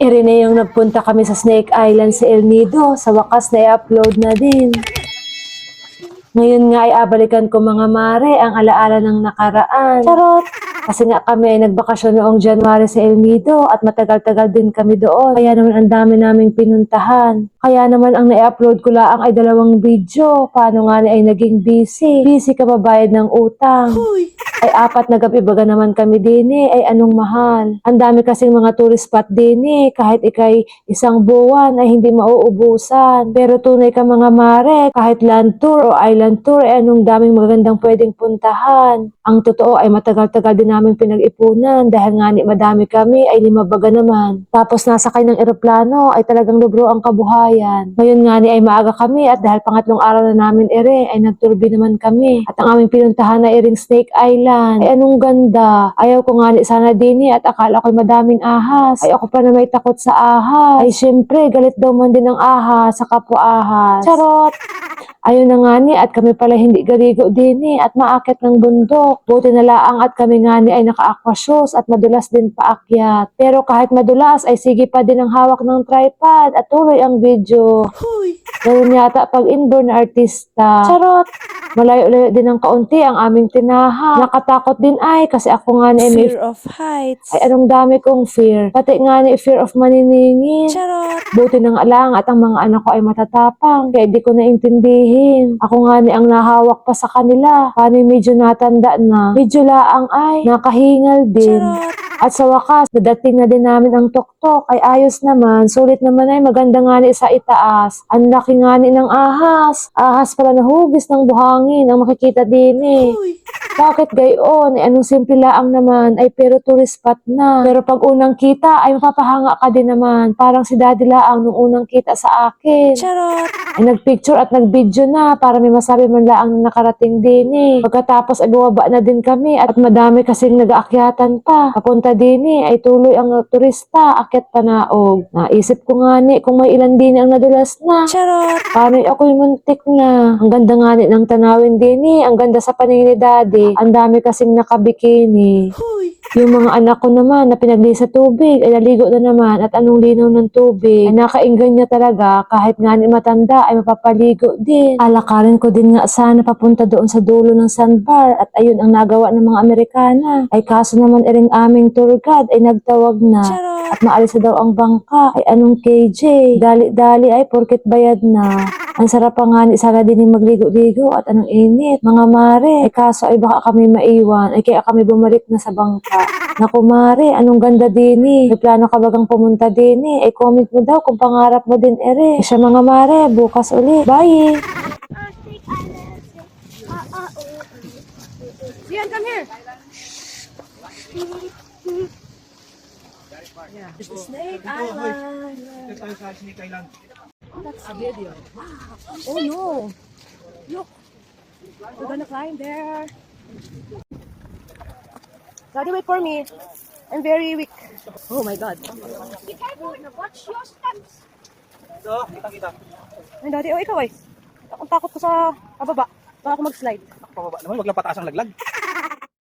Irene yung nagpunta kami sa Snake Island sa El Nido. Sa wakas na i-upload na din. Ngayon nga ay abalikan ko mga mare ang alaala ng nakaraan. Charot! Kasi nga kami ay nagbakasyon noong January sa El Nido at matagal-tagal din kami doon. Kaya naman ang dami naming pinuntahan. Kaya naman ang na-upload ko lang ay dalawang video. Paano nga na ay naging busy. Busy ka babayad ng utang. Ay apat na gabi baga naman kami din eh. Ay anong mahal. Ang dami kasing mga tourist spot din eh. Kahit ikay isang buwan ay hindi mauubusan. Pero tunay ka mga mare. Kahit land tour o island tour ay anong daming magandang pwedeng puntahan. Ang totoo ay matagal-tagal din namin pinag-ipunan dahil nga ni madami kami ay lima baga naman. Tapos nasakay ng eroplano ay talagang lubro ang kabuhayan. Ngayon nga ni ay maaga kami at dahil pangatlong araw na namin ere ay nagturbi naman kami. At ang aming pinuntahan na iring Snake Island. Ay anong ganda. Ayaw ko nga ni sana din eh, at akala ko'y madaming ahas. Ay ako pa na may takot sa ahas. Ay syempre galit daw man din ang ahas sa kapwa ahas. Charot! Ayun na nga ni at kami pala hindi galigo din eh at maakit ng bundok. Buti na laang at kami nga ni ay naka-aqua shoes at madulas din paakyat. Pero kahit madulas ay sige pa din ang hawak ng tripod at tuloy ang video. Ganun yata pag inborn na artista. Charot! Malayo-layo din ng kaunti ang aming tinaha. Nakatakot din ay kasi ako nga ni ay may Fear of heights. ay anong dami kong fear. Pati nga ni fear of maniningin. Charot. Buti ng alang at ang mga anak ko ay matatapang, kaya di ko naintindihin. Ako nga ni ang nahawak pa sa kanila. Paano medyo natanda na? Medyo laang ay nakahingal din. Charot. At sa wakas, nadating na din namin ang tuktok. Ay ayos naman. Sulit naman ay maganda nga ni sa itaas. Ang laki nga ni ng ahas. Ahas pala na hugis ng buhangin ang makikita din eh. Uy. Bakit gayon? Eh, anong simple laang naman? Ay pero tourist spot na. Pero pag unang kita, ay mapapahanga ka din naman. Parang si daddy laang nung unang kita sa akin. Charot. Ay nagpicture at nagvideo na para may masabi man laang na nakarating din eh. Pagkatapos ay bumaba na din kami at madami kasing nag-aakyatan pa. Papunta din eh, ay tuloy ang turista, akyat panaog. Naisip ko nga ni kung may ilan din ang nadulas na. Charot. Paano ako'y muntik na? Ang ganda nga ni ng tanawin din eh. Ang ganda sa paningin ni daddy. Ang dami kasing nakabikini. Uy. Yung mga anak ko naman na pinagli sa tubig ay naligo na naman at anong linaw ng tubig ay nakainggan niya talaga kahit nga ni matanda ay mapapaligo din. Alakarin ko din nga sana papunta doon sa dulo ng sandbar at ayun ang nagawa ng mga Amerikana. Ay kaso naman iring aming tour guide ay nagtawag na Charot. at maalis na daw ang bangka. Ay anong KJ? Dali-dali ay porket bayad na. Ang sarap pa nga ni sana din yung magligo-ligo at anong init. Mga mare, ay kaso ay baka kami maiwan. Ay kaya kami bumalik na sa bangka. Naku mare, anong ganda din eh. May plano ka bagang pumunta din eh. Ay comment mo daw kung pangarap mo din ere. Siya mga mare, bukas uli. Bye! Ian, come here. Snake Island. That's a video. Oh no. Look. We're gonna climb there. Daddy, wait for me. I'm very weak. Oh my god. Be careful. Watch your steps. So, kita-kita. Ay, daddy, oh ikaw ay. Ang takot ko sa pababa. Baka ako mag-slide. Pababa naman, wag lang pataas ang laglag.